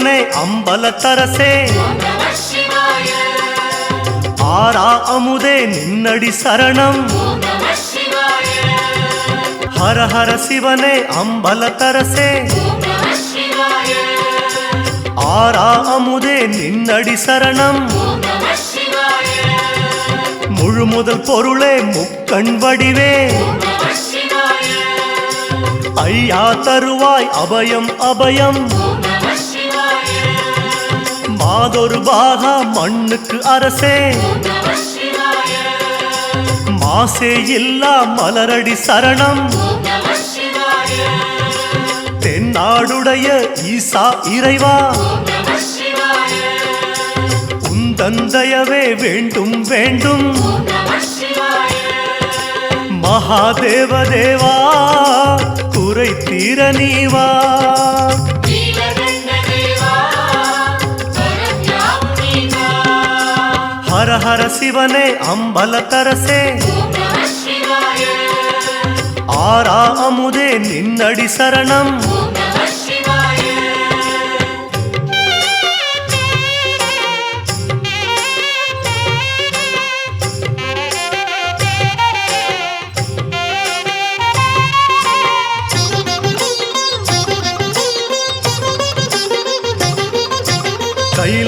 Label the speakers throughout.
Speaker 1: ஹர அம்பலத்தரசே ஆரா அமுதே நின்னடி சரணம். ஹர ஹர சிவனே அம்பலத்தரசே ஆரா அமுதே நின்னடி சரணம். முழு முதல் பொருளே முக்கண் வடிவே. ஐயா தருவாய் அபயம் அபயம். மாதொரு பாகா மண்ணுக்கு அரசே. மாசே இல்லா மலரடி சரணம். தென்னாடுடைய ஈசா இறைவா. உந்தந்தயவே வேண்டும் வேண்டும். மகாதேவ தேவா குறை தீர நீவா. ஹர சிவனே அம்பலத்தரசே ஆரா அமுதே நின்னடி சரணம்.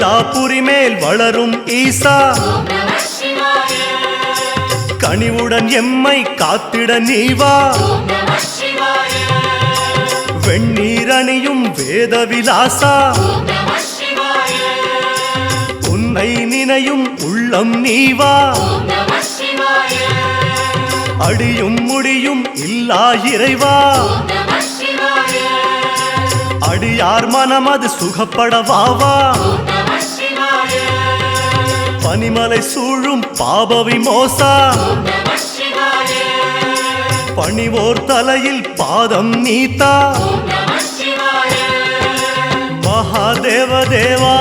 Speaker 1: எல்லாப்புரி மேல் வளரும் ஈசா. கனிவுடன் எம்மை காத்திட நீவா. வெண்ணீரணியும் வேத விலாசா. உன்னை நினையும் உள்ளம் நீவா. அடியும் முடியும் இல்லா இறைவா. அடியார் மனமது சுகப்படவாவா. பனிமலை சூழும் பாபவி மோசா பணிவோர் தலையில் பாதம் நீத்தா. மகாதேவ தேவா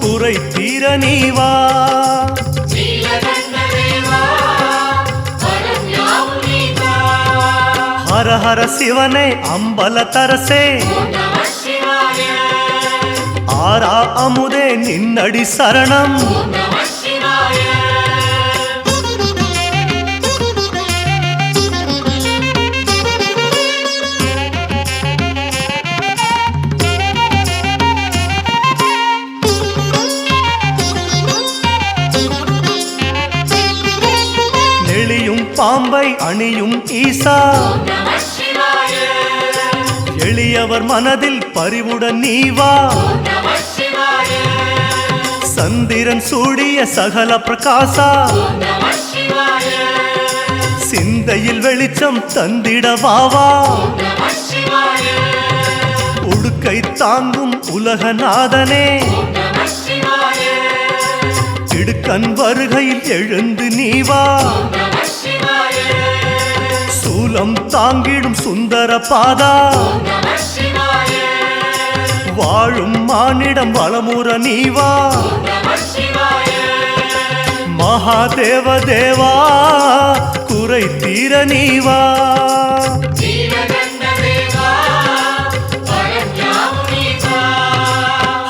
Speaker 1: குறை தீர நீவா. ஹர ஹர சிவனே தரசே. ஆரா அமுதே நின்னடி சரணம் எளியவர் மனதில் பரிவுடன் நீவா சந்திரன் சூடிய சகல பிரகாசா. சிந்தையில் வெளிச்சம் தந்திடவாவா உடுக்கை தாங்கும் உலகநாதனே. இடுக்கண் வருகையில் எழுந்து நீவா சூலம் தாங்கிடும் சுந்தர பாதா. வாழும் மானிடம் வளமுற நீ வா மகாதேவ தேவா குறை தீர நீ வா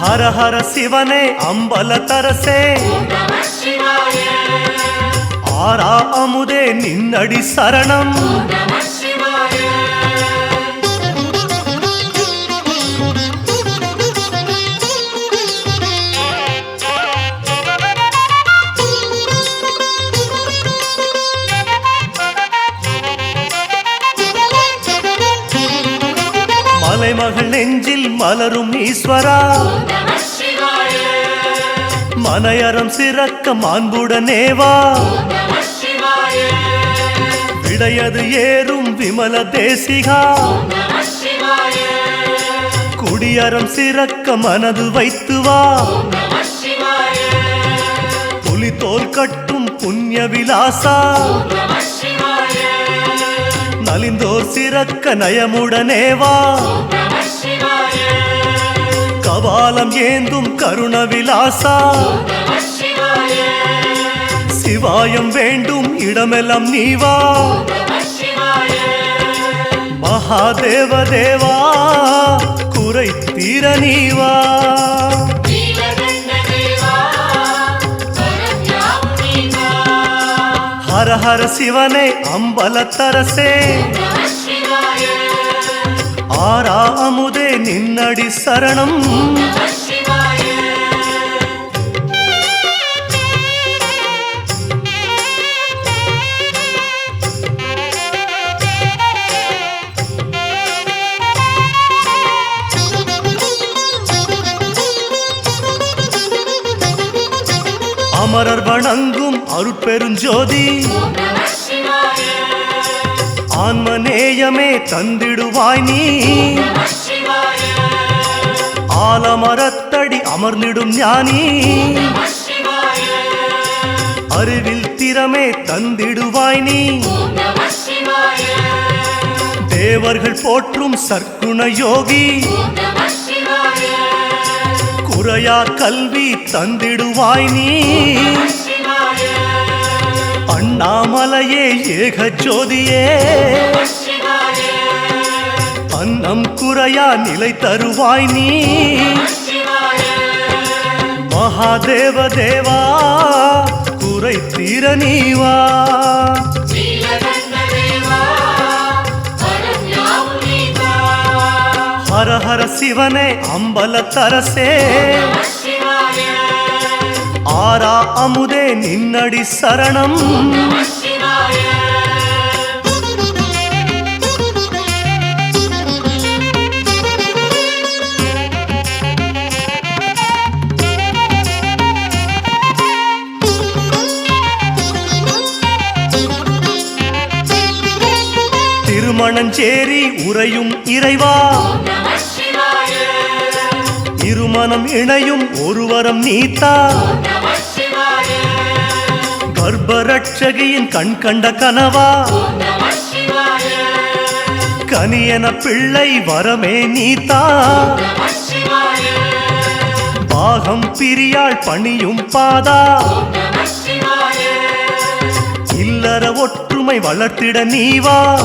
Speaker 1: ஹர ஹர சிவனே அம்பல தரசே. ஆரா அமுதே நின்னடி சரணம். மலரும் ஈஸ்வரா. மனையறம் சிறக்க மாண்புடனேவா விடையது ஏறும் விமல தேசிகா. குடியறம் சிறக்க மனது வைத்து வா. புலித்தோல் கட்டும் புண்ணிய விலாசா. நலிந்தோர் சிறக்க நயமுடனேவா வா ஏந்தும் கருண விலாசா சிவாயம் வேண்டும் இடமெல்லாம் நீவா. மகாதேவ தேவா குறை குறை தீர நீவா. ஹர ஹர சிவனே அம்பலத்தரசே. ஆரா அமுதே நின்னடி சரணம். அமரர் வணங்கும் அருட்பெருஞ்சோதி. ஆன்மநேயமே தந்திடுவாய் நீ. ஆலமரத்தடி அமர்ந்திடும் ஞானி. அறிவில் திறமே தந்திடுவாய் நீ. தேவர்கள் போற்றும் சர்க்குண யோகி. குறையா கல்வி தந்திடுவாய் நீ. அண்ணாமலையே ஏக ஜோதியே. அன்னம் குறையா நிலை தருவாய் நீ. மகாதேவ தேவா குறை தீர நீவா. ஹர ஹர சிவனே அம்பல தரசே ஆரா அமுதே நின்னடி சரணம். திருமணஞ்சேரி உறையும் இறைவா. மனம் இணையும் ஒருவரம் நீத்தா. கர்ப்பரட்சகியின் கண் கண்ட கனவா. கனியன பிள்ளை வரமே நீத்தா. பாகம் பிரியாள் பணியும் பாதா. இல்லற ஒற்றுமை வளர்த்திட நீவா.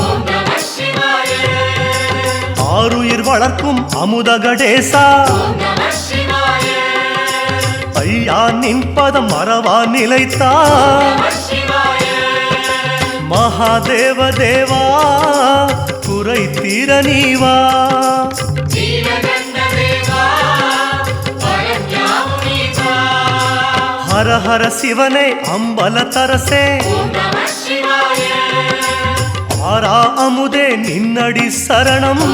Speaker 1: ஆறுயிர் வளர்க்கும் அமுதகடேசா ஐயா நின் பதம் மறவா நிலைத்தா. மகாதேவ தேவா குறை தீர நீவா. ஹர ஹர சிவனே தரசே. ஆரா அமுதே நின்னடி சரணம்.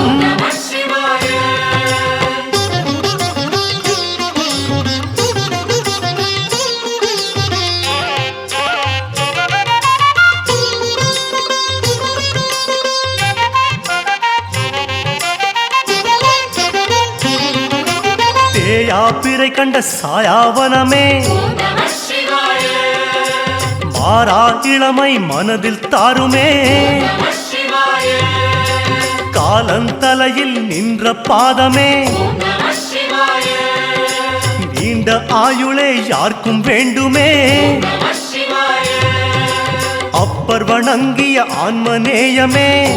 Speaker 1: தேயா பிறை கண்ட சாயாவனமே. மாறா இளமை மனதில் தாருமே. காலந்தலையில் நின்ற பாதமே. நீண்ட ஆயுளே யாருக்கும் வேண்டுமே. அப்பர் வணங்கிய ஆன்மநேயமே.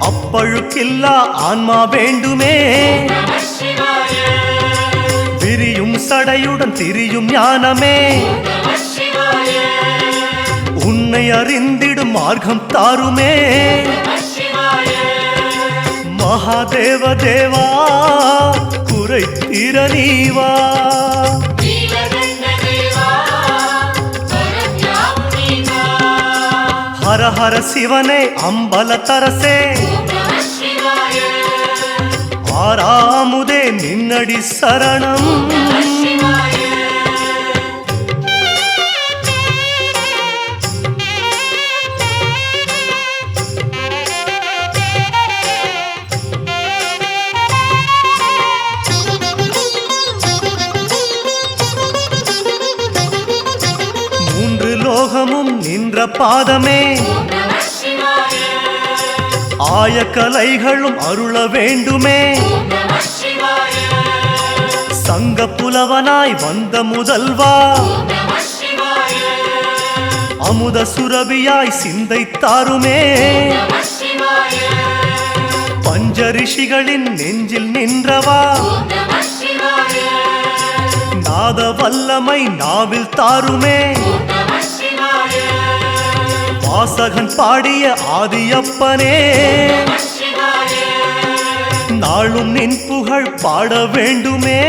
Speaker 1: அப்பழுக்கில்லா ஆன்மா வேண்டுமே. விரியும் சடையுடன் திரியும் ஞானமே. உன்னை அறிந்திடும் மார்க்கம் தாருமே. மகாதேவ தேவா குறை திறனீவா ஹர ஹர சிவனே அம்பல தரசே. ஆறாமுதே நின்னடி சரணம். மூன்று லோகமும் நின்ற பாதமே கலைகளும் அருள வேண்டுமே. சங்க புலவனாய் வந்த முதல்வா. அமுத சுரபியாய் சிந்தை தாருமே. பஞ்ச பஞ்சரிஷிகளின் நெஞ்சில் நின்றவா. நாத வல்லமை நாவில் தாருமே. வாசகன் பாடிய ஆதியப்பனே. நாளும் நின் புகழ் பாட வேண்டுமே.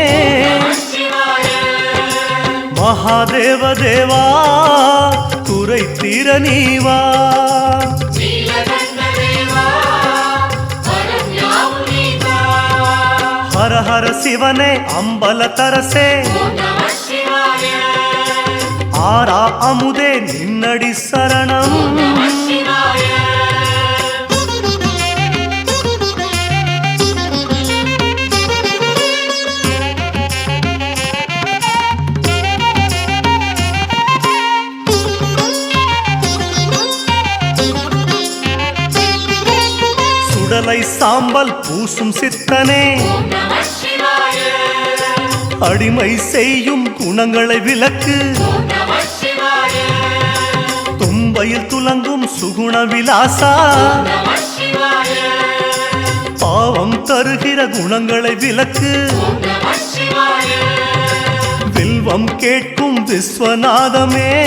Speaker 1: மகாதேவ தேவா குறை தீர நீவா. ஹர ஹர சிவனே அம்பல தரசே ஆரா அமுதே நின்னடி சரணம். சுடலை சாம்பல் பூசும் சித்தனே. அடிமை செய்யும் குணங்களை விளக்கு. பயில் துலங்கும் சுகுண விலாசா? பாவம் தருகிற குணங்களை விலக்கு வில்வம் கேட்கும் விஸ்வநாதமே.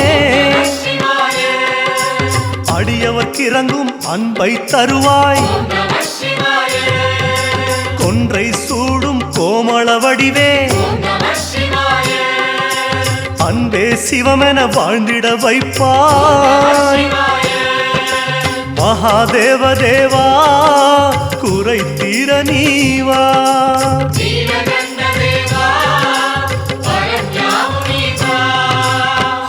Speaker 1: அடியவர்க்கு அன்பை தருவாய். கொன்றை சூடும் கோமள வடிவே. அன்பே சிவமென வாழ்ந்திட வைப்பாய். மகாதேவ தேவா குறை தீர நீவா.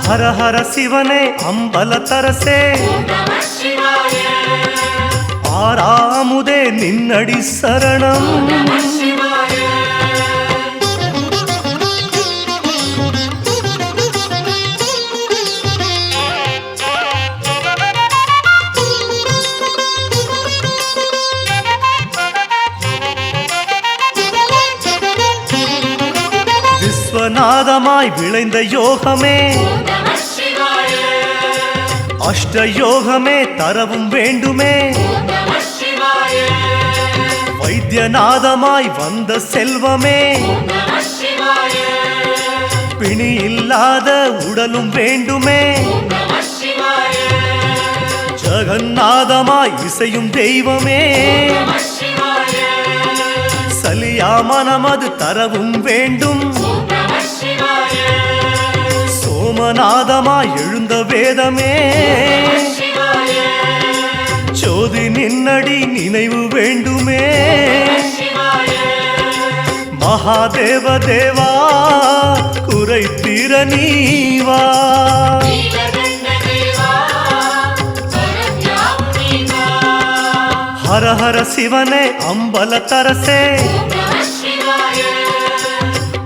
Speaker 1: ஹர ஹர சிவனே அம்பல தரசே. ஆறாமுதே நின்னடி சரணம். விஸ்வநாதமாய் விளைந்த யோகமே. அஷ்ட யோகமே தரவும் வேண்டுமே. வைத்தியநாதமாய் வந்த செல்வமே. பிணி இல்லாத உடலும் வேண்டுமே. ஜகநாதமாய் இசையும் தெய்வமே. சலியா மனமது தரவும் வேண்டும். சோமநாதமாய் எழுந்த வேதமே. சோதி நின்னடி நினைவு வேண்டுமே. மகாதேவ தேவா குறை தீர நீவா. ஹர ஹர சிவனே அம்பல தரசே.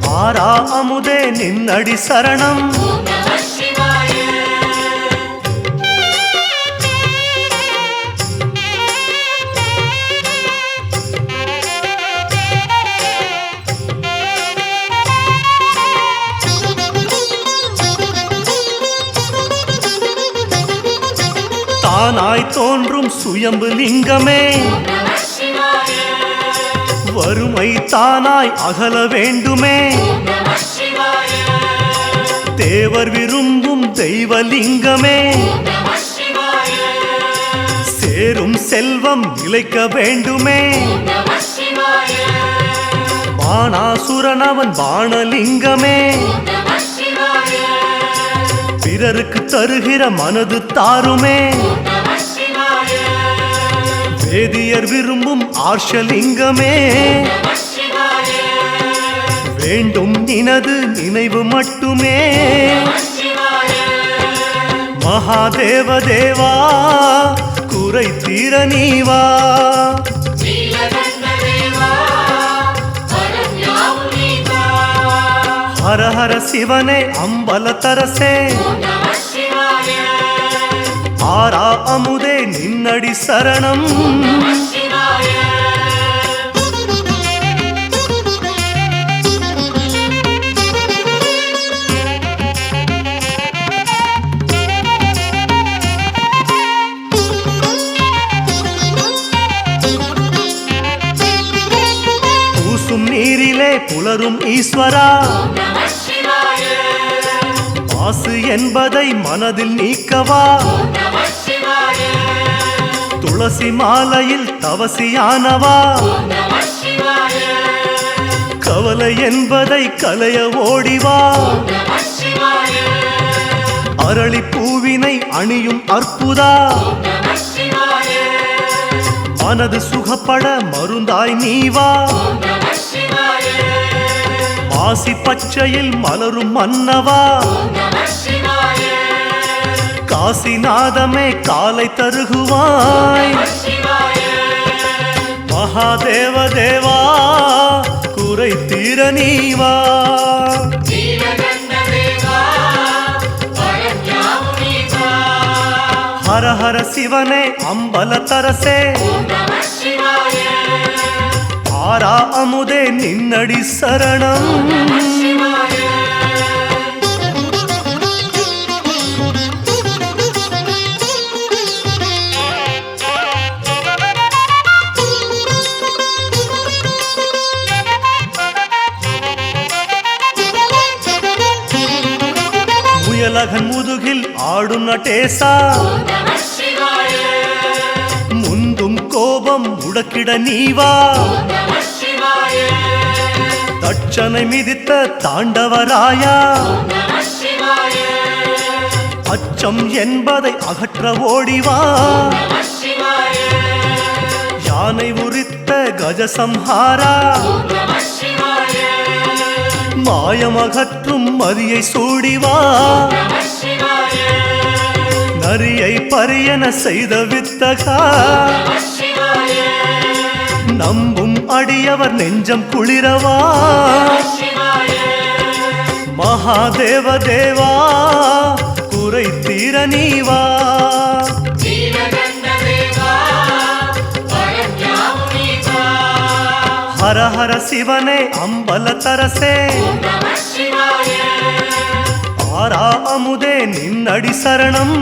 Speaker 1: ஆரா அமுதே நின்னடி சரணம். தானாய் தோன்றும் சுயம்பு லிங்கமே. வறுமை தானாய் அகல வேண்டுமே. தேவர் விரும்பும் தெய்வலிங்கமே சேரும் செல்வம் இழைக்க வேண்டுமே. பாணாசுரனவன் பாணலிங்கமே. பிறருக்கு தருகிற மனது தாருமே. வேதியர் விரும்பும் ஆர்ஷலிங்கமே. வேண்டும் நினது நினைவு மட்டுமே. மகாதேவ தேவா குறை தீர நீவா. ஹர ஹர சிவனே அம்பல தரசே. ஆரா அமுதே நின்னடி சரணம். நீரிலே புலரும் ஈஸ்வரா. மாசு என்பதை மனதில் நீக்கவா. துளசி மாலையில் தவசியானவா? கவலை என்பதை கலைய ஓடிவா? அரளி பூவினை அணியும் அற்புதா? மனது சுகப்பட மருந்தாய் நீவா? ஆசி பச்சையில் மலரும் மன்னவா? காசிநாதமே காலை தருகுவாய். மகாதேவ தேவா குறை தீர நீவா. ஹர ஹர சிவனே அம்பல தரசே. ஆரா அமுதே நின்னடி சரணம். நடேசா முந்தும் கோபம் முடக்கிட நீவா. தட்சனை மிதித்த தாண்டவராயா. அச்சம் என்பதை அகற்ற ஓடிவா. யானை உரித்த கஜசம்ஹாரா. மாயமகற்றும் மதியை சூடிவா. நரியை பரியன செய்த வித்தகா. நம்பும் அடியவர் நெஞ்சம் குளிரவா. மகாதேவ தேவா குறை தீர நீவா. ஹர ஹர சிவனே அம்பல தரசே. ஆரா அமுதே நின்னடி சரணம்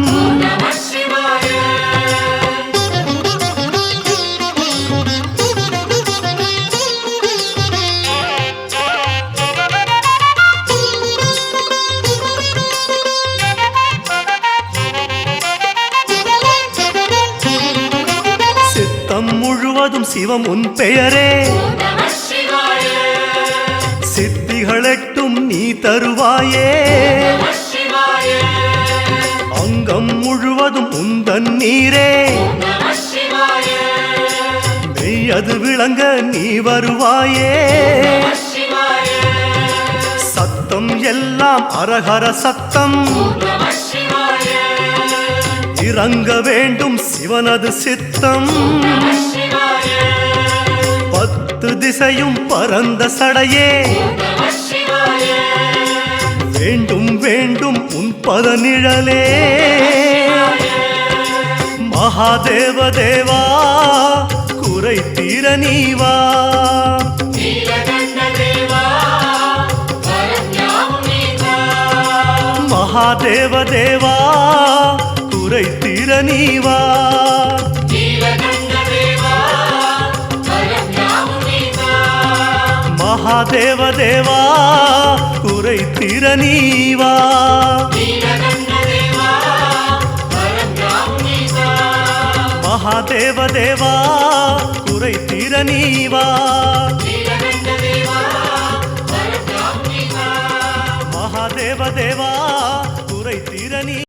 Speaker 1: சித்தம் முழுவதும் சிவம் உன் பெயரே. தருவாயே. அங்கம் முழுவதும் உந்தன் நீரே. மெய்யது விளங்க நீ வருவாயே. சத்தம் எல்லாம் அரஹர சத்தம். இறங்க வேண்டும் சிவனது சித்தம். பத்து திசையும் பரந்த சடையே. வேண்டும் வேண்டும் உன் பத நிழலே மகாதேவ தேவா குறை தீர நீவா. மகாதேவ தேவா குறை தீர நீவா. மகாதேவ தேவா குறை தீர நீவா மகாதேவ தேவா குறை தீர நீவா மகாதேவ தேவா குறை தீர நீ